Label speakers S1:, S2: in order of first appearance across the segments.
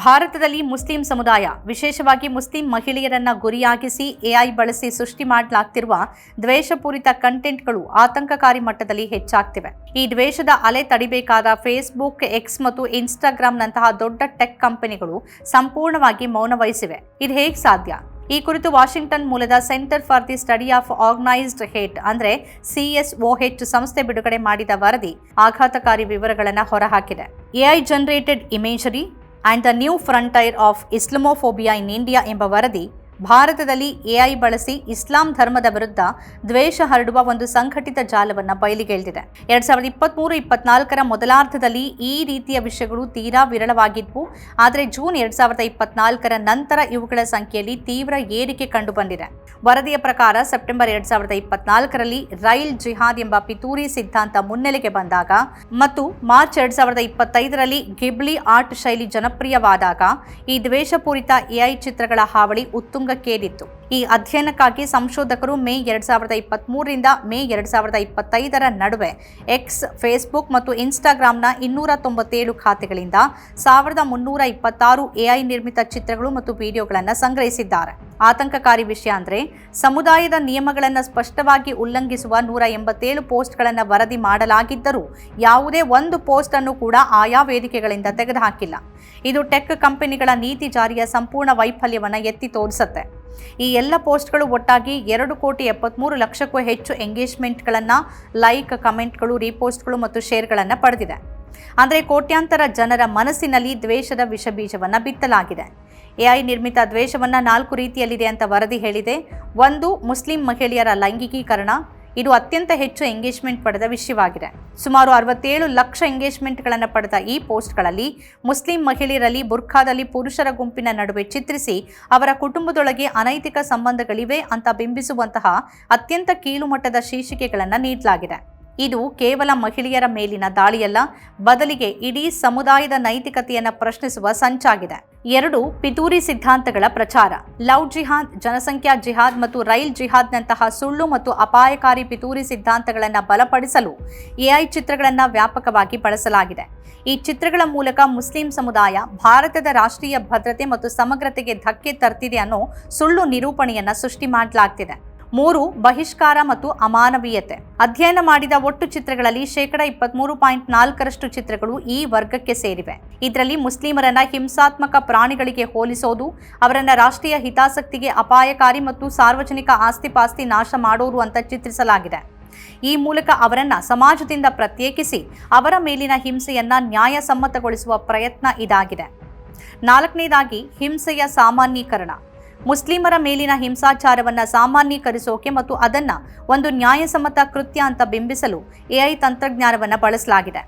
S1: ಭಾರತದಲ್ಲಿ ಮುಸ್ಲಿಂ ಸಮುದಾಯ, ವಿಶೇಷವಾಗಿ ಮುಸ್ಲಿಂ ಮಹಿಳೆಯರನ್ನ ಗುರಿಯಾಗಿಸಿ ಎಐ ಬಳಸಿ ಸೃಷ್ಟಿ ಮಾಡಲಾಗ್ತಿರುವ ದ್ವೇಷಪೂರಿತ ಕಂಟೆಂಟ್ಗಳು ಆತಂಕಕಾರಿ ಮಟ್ಟದಲ್ಲಿ ಹೆಚ್ಚಾಗ್ತಿವೆ. ಈ ದ್ವೇಷದ ಅಲೆ ತಡಿಬೇಕಾದ ಫೇಸ್ಬುಕ್, ಎಕ್ಸ್ ಮತ್ತು ಇನ್ಸ್ಟಾಗ್ರಾಂನಂತಹ ದೊಡ್ಡ ಟೆಕ್ ಕಂಪನಿಗಳು ಸಂಪೂರ್ಣವಾಗಿ ಮೌನ ವಹಿಸಿವೆ ಇದು ಹೇಗೆ ಸಾಧ್ಯ? ಈ ಕುರಿತು ವಾಷಿಂಗ್ಟನ್ ಮೂಲದ center for the study of organised hate ಅಂದ್ರೆ ಸಿಎಸ್ಒಎಚ್ ಸಂಸ್ಥೆ ಬಿಡುಗಡೆ ಮಾಡಿದ ವರದಿ ಆಘಾತಕಾರಿ ವಿವರಗಳನ್ನು ಹೊರಹಾಕಿದೆ. AI generated imagery and the new frontier of Islamophobia in India ಎಂಬ ವರದಿ ಭಾರತದಲ್ಲಿ ಎಐ ಬಳಸಿ ಇಸ್ಲಾಂ ಧರ್ಮದ ವಿರುದ್ಧ ದ್ವೇಷ ಹರಡುವ ಒಂದು ಸಂಘಟಿತ ಜಾಲವನ್ನು ಬಯಲಿಗೆಳೆದಿದೆ ಎರಡ್ ಸಾವಿರದ ಇಪ್ಪತ್ತ್ಮೂರು ಇಪ್ಪತ್ನಾಲ್ಕರ ಮೊದಲಾರ್ಧದಲ್ಲಿ ಈ ರೀತಿಯ ವಿಷಯಗಳು ತೀರಾ ವಿರಳವಾಗಿದ್ವು. ಆದರೆ ಜೂನ್ ಎರಡ್ ಸಾವಿರದ ಇಪ್ಪತ್ನಾಲ್ಕರ ನಂತರ ಇವುಗಳ ಸಂಖ್ಯೆಯಲ್ಲಿ ತೀವ್ರ ಏರಿಕೆ ಕಂಡುಬಂದಿದೆ ವರದಿಯ ಪ್ರಕಾರ ಸೆಪ್ಟೆಂಬರ್ ಎರಡ್ ಸಾವಿರದ ಇಪ್ಪತ್ನಾಲ್ಕರಲ್ಲಿ ರೈಲ್ ಜಿಹಾದ್ ಎಂಬ ಪಿತೂರಿ ಸಿದ್ಧಾಂತ ಮುನ್ನೆಲೆಗೆ ಬಂದಾಗ ಮತ್ತು ಮಾರ್ಚ್ ಎರಡ್ ಸಾವಿರದ ಇಪ್ಪತ್ತೈದರಲ್ಲಿ ಗಿಬ್ಲಿ ಆರ್ಟ್ ಶೈಲಿ ಜನಪ್ರಿಯವಾದಾಗ ಈ ದ್ವೇಷಪೂರಿತ ಎಐ ಚಿತ್ರಗಳ ಹಾವಳಿ ಉತ್ತುಂಗಕ್ಕೇರಿತ್ತು ಈ ಅಧ್ಯಯನಕ್ಕಾಗಿ ಸಂಶೋಧಕರು ಮೇ ಎರಡ್ ಸಾವಿರದ ಇಪ್ಪತ್ತ್ಮೂರರಿಂದ ಮೇ ಎರಡ್ ಸಾವಿರದ ಇಪ್ಪತ್ತೈದರ ನಡುವೆ ಎಕ್ಸ್ ಫೇಸ್ಬುಕ್ ಮತ್ತು ಇನ್ಸ್ಟಾಗ್ರಾಮ್ನ ಇನ್ನೂರ ತೊಂಬತ್ತೇಳು ಖಾತೆಗಳಿಂದ ಸಾವಿರದ ಮುನ್ನೂರ ಇಪ್ಪತ್ತಾರು ಎಐ ನಿರ್ಮಿತ ಚಿತ್ರಗಳು ಮತ್ತು ವಿಡಿಯೋಗಳನ್ನು ಸಂಗ್ರಹಿಸಿದ್ದಾರೆ. ಆತಂಕಕಾರಿ ವಿಷಯ ಅಂದರೆ ಸಮುದಾಯದ ನಿಯಮಗಳನ್ನು ಸ್ಪಷ್ಟವಾಗಿ ಉಲ್ಲಂಘಿಸುವ ನೂರ ಎಂಬತ್ತೇಳು ಪೋಸ್ಟ್ಗಳನ್ನು ವರದಿ ಮಾಡಲಾಗಿದ್ದರೂ ಯಾವುದೇ ಒಂದು ಪೋಸ್ಟ್ ಅನ್ನು ಕೂಡ ಆಯಾ ವೇದಿಕೆಗಳಿಂದ ತೆಗೆದುಹಾಕಿಲ್ಲ. ಇದು ಟೆಕ್ ಕಂಪನಿಗಳ ನೀತಿ ಜಾರಿಯ ಸಂಪೂರ್ಣ ವೈಫಲ್ಯವನ್ನು ಎತ್ತಿ ತೋರಿಸುತ್ತೆ. ಈ ಎಲ್ಲ ಪೋಸ್ಟ್ಗಳು ಒಟ್ಟಾಗಿ ಎರಡು ಕೋಟಿ ಎಪ್ಪತ್ತ್ಮೂರು ಲಕ್ಷಕ್ಕೂ ಹೆಚ್ಚು ಎಂಗೇಜ್ಮೆಂಟ್ಗಳನ್ನು ಲೈಕ್, ಕಮೆಂಟ್ಗಳು, ರೀಪೋಸ್ಟ್ಗಳು ಮತ್ತು ಶೇರ್ಗಳನ್ನು ಪಡೆದಿದೆ. ಅಂದರೆ ಕೋಟ್ಯಾಂತರ ಜನರ ಮನಸ್ಸಿನಲ್ಲಿ ದ್ವೇಷದ ವಿಷ ಬೀಜವನ್ನು ಬಿತ್ತಲಾಗಿದೆ. ಎಐ ನಿರ್ಮಿತ ದ್ವೇಷವನ್ನು ನಾಲ್ಕು ರೀತಿಯಲ್ಲಿದೆ ಅಂತ ವರದಿ ಹೇಳಿದೆ. ಒಂದು, ಮುಸ್ಲಿಂ ಮಹಿಳೆಯರ ಲೈಂಗಿಕೀಕರಣ. ಇದು ಅತ್ಯಂತ ಹೆಚ್ಚು ಎಂಗೇಜ್ಮೆಂಟ್ ಪಡೆದ ವಿಷಯವಾಗಿದೆ. ಸುಮಾರು ಅರವತ್ತೇಳು ಲಕ್ಷ ಎಂಗೇಜ್ಮೆಂಟ್ಗಳನ್ನು ಪಡೆದ ಈ ಪೋಸ್ಟ್ಗಳಲ್ಲಿ ಮುಸ್ಲಿಂ ಮಹಿಳೆಯರಲ್ಲಿ, ಬುರ್ಖಾದಲ್ಲಿ ಪುರುಷರ ಗುಂಪಿನ ನಡುವೆ ಚಿತ್ರಿಸಿ ಅವರ ಕುಟುಂಬದೊಳಗೆ ಅನೈತಿಕ ಸಂಬಂಧಗಳಿವೆ ಅಂತ ಬಿಂಬಿಸುವಂತಹ ಅತ್ಯಂತ ಕೀಳುಮಟ್ಟದ ಶೀರ್ಷಿಕೆಗಳನ್ನು ನೀಡಲಾಗಿದೆ. ಇದು ಕೇವಲ ಮಹಿಳೆಯರ ಮೇಲಿನ ದಾಳಿಯಲ್ಲ, ಬದಲಿಗೆ ಇಡೀ ಸಮುದಾಯದ ನೈತಿಕತೆಯನ್ನು ಪ್ರಶ್ನಿಸುವ ಸಂಚಾಗಿದೆ. ಎರಡು, ಪಿತೂರಿ ಸಿದ್ಧಾಂತಗಳ ಪ್ರಚಾರ. ಲವ್ ಜಿಹಾದ್, ಜನಸಂಖ್ಯಾ ಜಿಹಾದ್ ಮತ್ತು ರೈಲ್ ಜಿಹಾದ್ನಂತಹ ಸುಳ್ಳು ಮತ್ತು ಅಪಾಯಕಾರಿ ಪಿತೂರಿ ಸಿದ್ಧಾಂತಗಳನ್ನು ಬಲಪಡಿಸಲು ಎಐ ಚಿತ್ರಗಳನ್ನು ವ್ಯಾಪಕವಾಗಿ ಬಳಸಲಾಗಿದೆ. ಈ ಚಿತ್ರಗಳ ಮೂಲಕ ಮುಸ್ಲಿಂ ಸಮುದಾಯ ಭಾರತದ ರಾಷ್ಟ್ರೀಯ ಭದ್ರತೆ ಮತ್ತು ಸಮಗ್ರತೆಗೆ ಧಕ್ಕೆ ತರ್ತಿದೆ ಅನ್ನೋ ಸುಳ್ಳು ನಿರೂಪಣೆಯನ್ನು ಸೃಷ್ಟಿ ಮಾಡಲಾಗ್ತಿದೆ. ಮೂರು, ಬಹಿಷ್ಕಾರ ಮತ್ತು ಅಮಾನವೀಯತೆ. ಅಧ್ಯಯನ ಮಾಡಿದ ಒಟ್ಟು ಚಿತ್ರಗಳಲ್ಲಿ ಶೇಕಡ ಇಪ್ಪತ್ಮೂರು ಪಾಯಿಂಟ್ ನಾಲ್ಕರಷ್ಟು ಚಿತ್ರಗಳು ಈ ವರ್ಗಕ್ಕೆ ಸೇರಿವೆ. ಇದರಲ್ಲಿ ಮುಸ್ಲಿಮರನ್ನ ಹಿಂಸಾತ್ಮಕ ಪ್ರಾಣಿಗಳಿಗೆ ಹೋಲಿಸೋದು, ಅವರನ್ನ ರಾಷ್ಟ್ರೀಯ ಹಿತಾಸಕ್ತಿಗೆ ಅಪಾಯಕಾರಿ ಮತ್ತು ಸಾರ್ವಜನಿಕ ಆಸ್ತಿಪಾಸ್ತಿ ನಾಶ ಮಾಡೋರು ಅಂತ ಚಿತ್ರಿಸಲಾಗಿದೆ. ಈ ಮೂಲಕ ಅವರನ್ನ ಸಮಾಜದಿಂದ ಪ್ರತ್ಯೇಕಿಸಿ, ಅವರ ಮೇಲಿನ ಹಿಂಸೆಯನ್ನ ನ್ಯಾಯಸಮ್ಮತಗೊಳಿಸುವ ಪ್ರಯತ್ನ ಇದಾಗಿದೆ. ನಾಲ್ಕನೇದಾಗಿ, ಹಿಂಸೆಯ ಸಾಮಾನ್ಯೀಕರಣ. ಮುಸ್ಲಿಮರ ಮೇಲಿನ ಹಿಂಸಾಚಾರವನ್ನು ಸಾಮಾನ್ಯೀಕರಿಸೋಕೆ ಮತ್ತು ಅದನ್ನು ಒಂದು ನ್ಯಾಯಸಮ್ಮತ ಕೃತ್ಯ ಅಂತ ಬಿಂಬಿಸಲು ಎಐ ತಂತ್ರಜ್ಞಾನವನ್ನು ಬಳಸಲಾಗಿದೆ.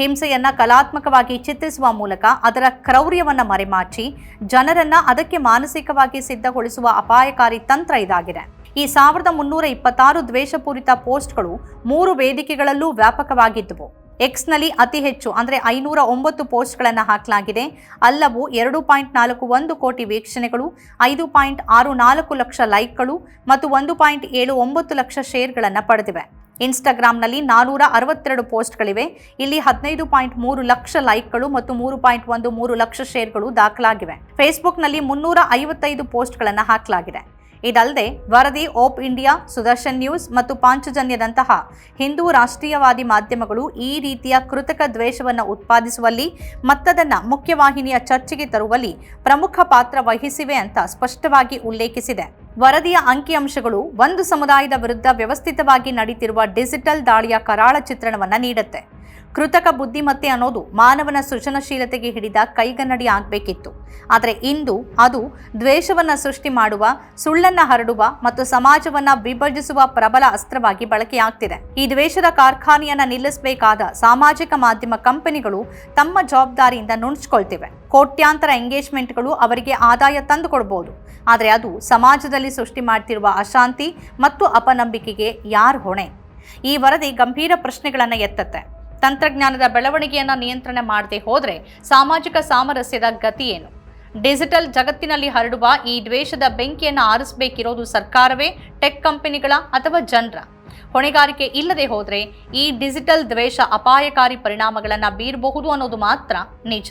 S1: ಹಿಂಸೆಯನ್ನು ಕಲಾತ್ಮಕವಾಗಿ ಚಿತ್ರಿಸುವ ಮೂಲಕ ಅದರ ಕ್ರೌರ್ಯವನ್ನು ಮರೆಮಾಚಿ ಜನರನ್ನ ಅದಕ್ಕೆ ಮಾನಸಿಕವಾಗಿ ಸಿದ್ಧಗೊಳಿಸುವ ಅಪಾಯಕಾರಿ ತಂತ್ರ ಇದಾಗಿದೆ. ಈ ಸಾವಿರದ ಮುನ್ನೂರ ಇಪ್ಪತ್ತಾರು ದ್ವೇಷಪೂರಿತ ಪೋಸ್ಟ್ಗಳು ಮೂರು ವೇದಿಕೆಗಳಲ್ಲೂ ವ್ಯಾಪಕವಾಗಿದ್ದವು. ಎಕ್ಸ್ನಲ್ಲಿ ಅತಿ ಹೆಚ್ಚು, ಅಂದರೆ ಐನೂರ ಒಂಬತ್ತು ಪೋಸ್ಟ್ಗಳನ್ನು ಹಾಕಲಾಗಿದೆ. ಅಲ್ಲವೂ ಎರಡು ಪಾಯಿಂಟ್ ನಾಲ್ಕು ಒಂದು ಕೋಟಿ ವೀಕ್ಷಣೆಗಳು, ಐದು ಪಾಯಿಂಟ್ ಆರು ನಾಲ್ಕು ಲಕ್ಷ ಲೈಕ್ಗಳು ಮತ್ತು ಒಂದು ಪಾಯಿಂಟ್ ಏಳು ಒಂಬತ್ತು ಲಕ್ಷ ಶೇರ್ಗಳನ್ನು ಪಡೆದಿವೆ. ಇನ್ಸ್ಟಾಗ್ರಾಮ್ನಲ್ಲಿ ನಾನೂರ ಅರವತ್ತೆರಡು ಪೋಸ್ಟ್ಗಳಿವೆ. ಇಲ್ಲಿ ಹದಿನೈದು ಪಾಯಿಂಟ್ ಮೂರು ಲಕ್ಷ ಲೈಕ್ಗಳು ಮತ್ತು ಮೂರು ಪಾಯಿಂಟ್ ಒಂದು ಮೂರು ಲಕ್ಷ ಶೇರ್ಗಳು ದಾಖಲಾಗಿವೆ. ಫೇಸ್ಬುಕ್ನಲ್ಲಿ ಮುನ್ನೂರ ಐವತ್ತೈದು ಪೋಸ್ಟ್ಗಳನ್ನು ಹಾಕಲಾಗಿದೆ. ಇದಲ್ಲದೆ ವರದಿ, ಓಪ್ ಇಂಡಿಯಾ, ಸುದರ್ಶನ್ ನ್ಯೂಸ್ ಮತ್ತು ಪಾಂಚಜನ್ಯದಂತಹ ಹಿಂದೂ ರಾಷ್ಟ್ರೀಯವಾದಿ ಮಾಧ್ಯಮಗಳು ಈ ರೀತಿಯ ಕೃತಕ ದ್ವೇಷವನ್ನು ಉತ್ಪಾದಿಸುವಲ್ಲಿ ಮತ್ತದನ್ನು ಮುಖ್ಯವಾಹಿನಿಯ ಚರ್ಚೆಗೆ ತರುವಲ್ಲಿ ಪ್ರಮುಖ ಪಾತ್ರ ವಹಿಸಿವೆ ಅಂತ ಸ್ಪಷ್ಟವಾಗಿ ಉಲ್ಲೇಖಿಸಿದೆ. ವರದಿಯ ಅಂಕಿಅಂಶಗಳು ಒಂದು ಸಮುದಾಯದ ವಿರುದ್ಧ ವ್ಯವಸ್ಥಿತವಾಗಿ ನಡೀತಿರುವ ಡಿಜಿಟಲ್ ದಾಳಿಯ ಕರಾಳ ಚಿತ್ರಣವನ್ನು ನೀಡುತ್ತೆ. ಕೃತಕ ಬುದ್ಧಿಮತ್ತೆ ಅನ್ನೋದು ಮಾನವನ ಸೃಜನಶೀಲತೆಗೆ ಹಿಡಿದ ಕೈಗನ್ನಡಿ ಆಗಬೇಕಿತ್ತು. ಆದರೆ ಇಂದು ಅದು ದ್ವೇಷವನ್ನು ಸೃಷ್ಟಿ ಮಾಡುವ, ಸುಳ್ಳನ್ನು ಹರಡುವ ಮತ್ತು ಸಮಾಜವನ್ನು ವಿಭಜಿಸುವ ಪ್ರಬಲ ಅಸ್ತ್ರವಾಗಿ ಬಳಕೆಯಾಗ್ತಿದೆ. ಈ ದ್ವೇಷದ ಕಾರ್ಖಾನೆಯನ್ನು ನಿಲ್ಲಿಸಬೇಕಾದ ಸಾಮಾಜಿಕ ಮಾಧ್ಯಮ ಕಂಪನಿಗಳು ತಮ್ಮ ಜವಾಬ್ದಾರಿಯಿಂದ ನುಣುಚ್ಕೊಳ್ತಿವೆ. ಕೋಟ್ಯಾಂತರ ಎಂಗೇಜ್ಮೆಂಟ್ಗಳು ಅವರಿಗೆ ಆದಾಯ ತಂದುಕೊಡ್ಬೋದು. ಆದರೆ ಅದು ಸಮಾಜದಲ್ಲಿ ಸೃಷ್ಟಿ ಮಾಡ್ತಿರುವ ಅಶಾಂತಿ ಮತ್ತು ಅಪನಂಬಿಕೆಗೆ ಯಾರು ಹೊಣೆ? ಈ ವರದಿ ಗಂಭೀರ ಪ್ರಶ್ನೆಗಳನ್ನು ಎತ್ತತ್ತೆ. ತಂತ್ರಜ್ಞಾನದ ಬೆಳವಣಿಗೆಯನ್ನು ನಿಯಂತ್ರಣ ಮಾಡದೆ ಹೋದರೆ ಸಾಮಾಜಿಕ ಸಾಮರಸ್ಯದ ಗತಿ ಏನು? ಡಿಜಿಟಲ್ ಜಗತ್ತಿನಲ್ಲಿ ಹರಡುವ ಈ ದ್ವೇಷದ ಬೆಂಕಿಯನ್ನು ಆರಿಸಬೇಕಿರೋದು ಸರ್ಕಾರವೇ, ಟೆಕ್ ಕಂಪನಿಗಳ ಅಥವಾ ಜನರ? ಹೊಣೆಗಾರಿಕೆ ಇಲ್ಲದೆ ಹೋದರೆ ಈ ಡಿಜಿಟಲ್ ದ್ವೇಷ ಅಪಾಯಕಾರಿ ಪರಿಣಾಮಗಳನ್ನು ಬೀರಬಹುದು ಅನ್ನೋದು ಮಾತ್ರ ನಿಜ.